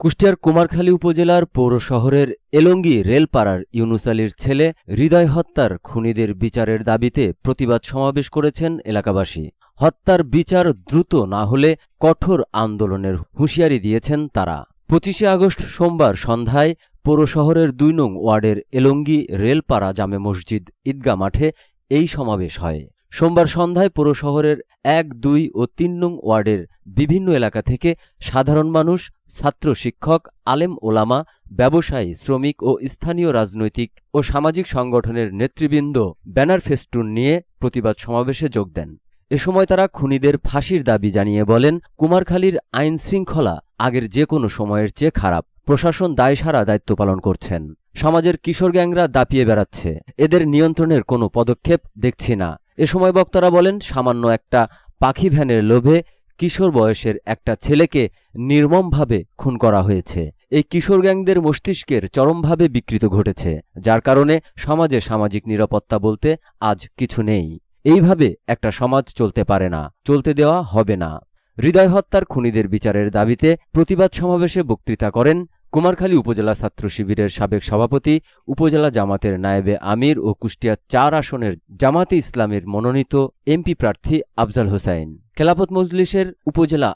কুষ্টিয়ার কুমারখালী উপজেলার পৌর শহরের এলঙ্গি রেলপাড়ার ইউনুস আলীর ছেলে হৃদয় হত্যার খুনিদের বিচারের দাবিতে প্রতিবাদ সমাবেশ করেছেন এলাকাবাসী। হত্যার বিচার দ্রুত না হলে কঠোর আন্দোলনের হুঁশিয়ারি দিয়েছেন তারা। পঁচিশে আগস্ট সোমবার সন্ধ্যায় পৌর শহরের দুই নং ওয়ার্ডের এলঙ্গি রেলপাড়া জামে মসজিদ ঈদগা মাঠে এই সমাবেশ হয়। সোমবার সন্ধ্যায় পৌর শহরের এক, দুই ও তিন নং ওয়ার্ডের বিভিন্ন এলাকা থেকে সাধারণ মানুষ, ছাত্র শিক্ষক, আলেম ওলামা, ব্যবসায়ী, শ্রমিক ও স্থানীয় রাজনৈতিক ও সামাজিক সংগঠনের নেতৃবৃন্দ ব্যানার ফেস্টুন নিয়ে প্রতিবাদ সমাবেশে যোগ দেন। এ সময় তারা খুনিদের ফাঁসির দাবি জানিয়ে বলেন, কুমারখালীর আইন শৃঙ্খলা আগের যে কোনো সময়ের চেয়ে খারাপ। প্রশাসন দায়সারা দায়িত্ব পালন করছেন। সমাজের কিশোর গ্যাংরা দাপিয়ে বেড়াচ্ছে। এদের নিয়ন্ত্রণের কোনো পদক্ষেপ দেখছি না। এ সময় বক্তারা বলেন, সামান্য একটা পাখি ভ্যানের লোভে কিশোর বয়সের একটা ছেলেকে নির্মমভাবে খুন করা হয়েছে। এই কিশোর গ্যাংদের মস্তিষ্কের চরমভাবে বিকৃত ঘটেছে, যার কারণে সমাজে সামাজিক নিরাপত্তা বলতে আজ কিছু নেই। এইভাবে একটা সমাজ চলতে পারে না, চলতে দেওয়া হবে না। হৃদয় হত্যার খুনিদের বিচারের দাবিতে প্রতিবাদ সমাবেশে বক্তৃতা করেন কুমারখালী উপজেলা ছাত্র শিবিরের সাবেক সভাপতি, উপজেলা জামাতের নায়েবে আমির ও কুষ্টিয়া চার আসনের জামাতে ইসলামের মনোনীত এমপি প্রার্থী আফজাল হোসাইন। খেলাফত মজলিসের উপজেলা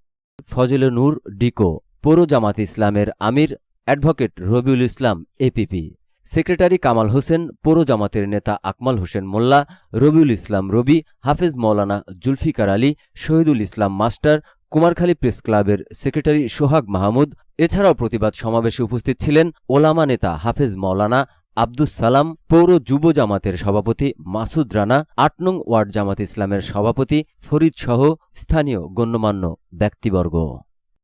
ফজলে নূর ডিকো, পৌর জামাত ইসলামের আমির advocate Rabiul Islam APP, secretary Kamal Hossain, পৌর জামাতের নেতা আকমাল হোসেন মোল্লা, রবিউল ইসলাম রবি, হাফেজ মৌলানা জুলফিকার আলী, শহীদুল ইসলাম মাস্টার কুমারখালী প্রেস ক্লাবের সেক্রেটারি সোহাগ মাহমুদ, এছাড়াও প্রতিবাদ সমাবেশে উপস্থিত ছিলেন ওলামা নেতা হাফেজ মৌলানা আব্দুস সালাম, পৌর যুব জামাতের সভাপতি মাসুদ রানা, আট নং ওয়ার্ড জামাত ইসলামের সভাপতি ফরিদ সহ স্থানীয় গণ্যমান্য ব্যক্তিবর্গ।